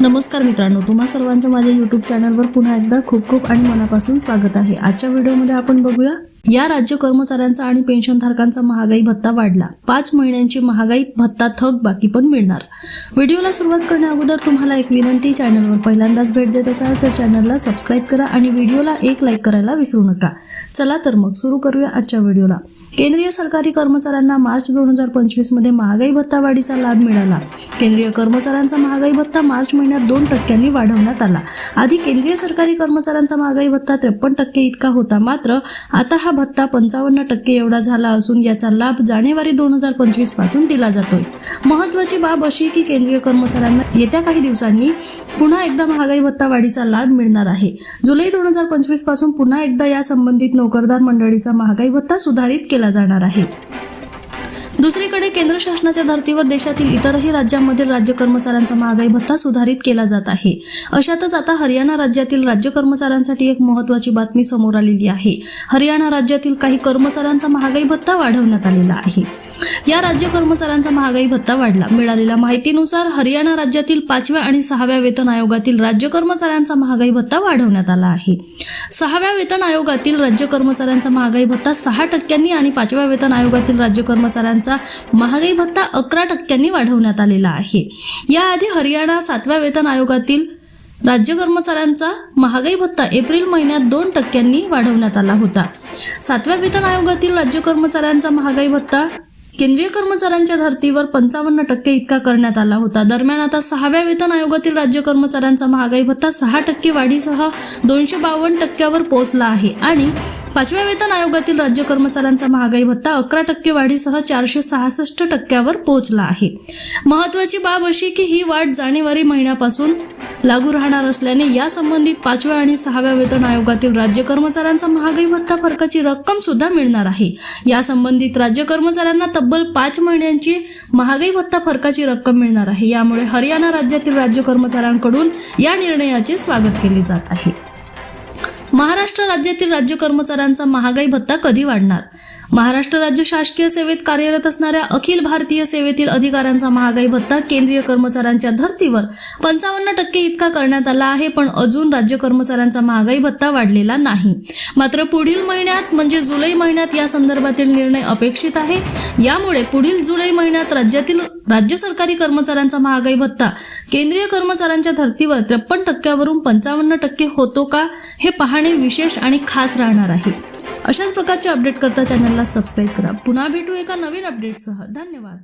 नमस्कार मित्रांनो तुम्हा सर्वांचं माझ्या युट्यूब चॅनलवर पुन्हा एकदा खूप खूप आणि मनापासून स्वागत आहे. आजच्या व्हिडिओमध्ये आपण बघूया या राज्य कर्मचाऱ्यांचा आणि पेन्शनधारकांचा महागाई भत्ता वाढला. पाच महिन्यांची महागाई भत्ता थक बाकी पण मिळणार. व्हिडिओला सुरुवात करण्या अगोदर तुम्हाला एक विनंती चॅनलवर पहिल्यांदाच भेट देत असाल तर चॅनलला सबस्क्राईब करा आणि व्हिडिओला एक लाईक करायला विसरू नका. चला तर मग सुरू करूया आजच्या व्हिडिओला. केंद्रीय सरकारी कर्मचाऱ्यांना मार्च दोन हजार पंचवीसमध्ये महागाई भत्ता वाढीचा लाभ मिळाला. केंद्रीय कर्मचाऱ्यांचा महागाई भत्ता मार्च महिन्यात दोन टक्क्यांनी वाढवण्यात आला. आधी केंद्रीय सरकारी कर्मचाऱ्यांचा महागाई भत्ता त्रेपन्न टक्के इतका होता मात्र आता हा भत्ता पंचावन्न टक्के एवढा झाला असून याचा लाभ जानेवारी दोन हजार पंचवीसपासून दिला जातोय. महत्वाची बाब अशी की केंद्रीय कर्मचाऱ्यांना येत्या काही दिवसांनी पुन्हा एकदा महागाई भत्ता वाढीचा लाभ मिळणार आहे. जुलै दोन हजार पंचवीसपासून पुन्हा एकदा या संबंधित नोकरदार मंडळीचा महागाई भत्ता सुधारित केला केला जाणार आहे. दुसरीकडे केंद्र शासनाच्या धर्तीवर देशातील इतरही राज्यांमधील राज्य कर्मचाऱ्यांचा महागाई भत्ता सुधारित केला जात आहे. अशातच आता हरियाणा राज्यातील राज्य कर्मचाऱ्यांसाठी एक महत्वाची बातमी समोर आलेली आहे. हरियाणा राज्यातील काही कर्मचाऱ्यांचा महागाई भत्ता वाढवण्यात आलेला आहे. या राज्य कर्मचाऱ्यांचा महागाई भत्ता वाढला. मिळालेल्या माहितीनुसार हरियाणा राज्यातील पाचव्या आणि सहाव्या वेतन आयोगातील राज्य कर्मचाऱ्यांचा महागाई भत्ता वाढवण्यात आला आहे. सहाव्या वेतन आयोगातील राज्य कर्मचाऱ्यांचा महागाई भत्ता सहा टक्क्यांनी आणि पाचव्या वेतन आयोगातील राज्य कर्मचाऱ्यांचा महागाई भत्ता अकरा टक्क्यांनी वाढवण्यात आलेला आहे. याआधी हरियाणा सातव्या वेतन आयोगातील राज्य कर्मचाऱ्यांचा महागाई भत्ता एप्रिल महिन्यात दोन टक्क्यांनी वाढवण्यात आला होता. सातव्या वेतन आयोगातील राज्य कर्मचाऱ्यांचा महागाई भत्ता केंद्रीय कर्मचाऱ्यांच्या धर्तीवर पंचावन्न टक्के इतका करण्यात आला होता. दरम्यान आता सहाव्या वेतन आयोगातील राज्य कर्मचाऱ्यांचा महागाई भत्ता सहा टक्के वाढीसह दोनशे बावन्न टक्क्यावर पोहोचला आहे. आणि पाचव्या वेतन आयोगातील राज्य कर्मचाऱ्यांचा महागाई भत्ता अकरा टक्के वाढीसह चारशे सहासष्ट टक्क्यावर पोहोचला आहे. महत्वाची बाब अशी की ही वाढ जानेवारी महिन्यापासून लागू राहणार असल्याने या संबंधित पाचव्या आणि सहाव्या वेतन आयोगातील राज्य कर्मचाऱ्यांचा महागाई भत्ता फरकाची रक्कम सुद्धा मिळणार आहे. या संबंधित राज्य कर्मचाऱ्यांना तब्बल पाच महिन्यांची महागाई भत्ता फरकाची रक्कम मिळणार आहे. यामुळे हरियाणा राज्यातील राज्य कर्मचाऱ्यांकडून या निर्णयाचे स्वागत केले जात आहे. महाराष्ट्र राज्यातील राज्य कर्मचाऱ्यांचा महागाई भत्ता कधी वाढणार? महाराष्ट्र राज्य शासकीय सेवेत कार्यरत असणाऱ्या अखिल भारतीय सेवेतील अधिकाऱ्यांचा महागाई भत्ता केंद्रीय कर्मचाऱ्यांच्या धर्तीवर पंचावन्न टक्के इतका करण्यात आला आहे पण अजून राज्य कर्मचाऱ्यांचा महागाई भत्ता वाढलेला नाही. मात्र पुढील महिन्यात म्हणजे जुलै महिन्यात या संदर्भातील निर्णय अपेक्षित आहे. यामुळे पुढील जुलै महिन्यात राज्यातील राज्य सरकारी कर्मचाऱ्यांचा महागाई भत्ता केंद्रीय कर्मचाऱ्यांच्या धर्तीवर त्रेपन्न टक्क्यावरून पंचावन्न टक्के होतो का हे पाहणे विशेष आणि खास राहणार आहे. अशाच प्रकारचे अपडेट करता चॅनलला सबस्क्राईब करा. पुन्हा भेटू एका नवीन अपडेटसह धन्यवाद.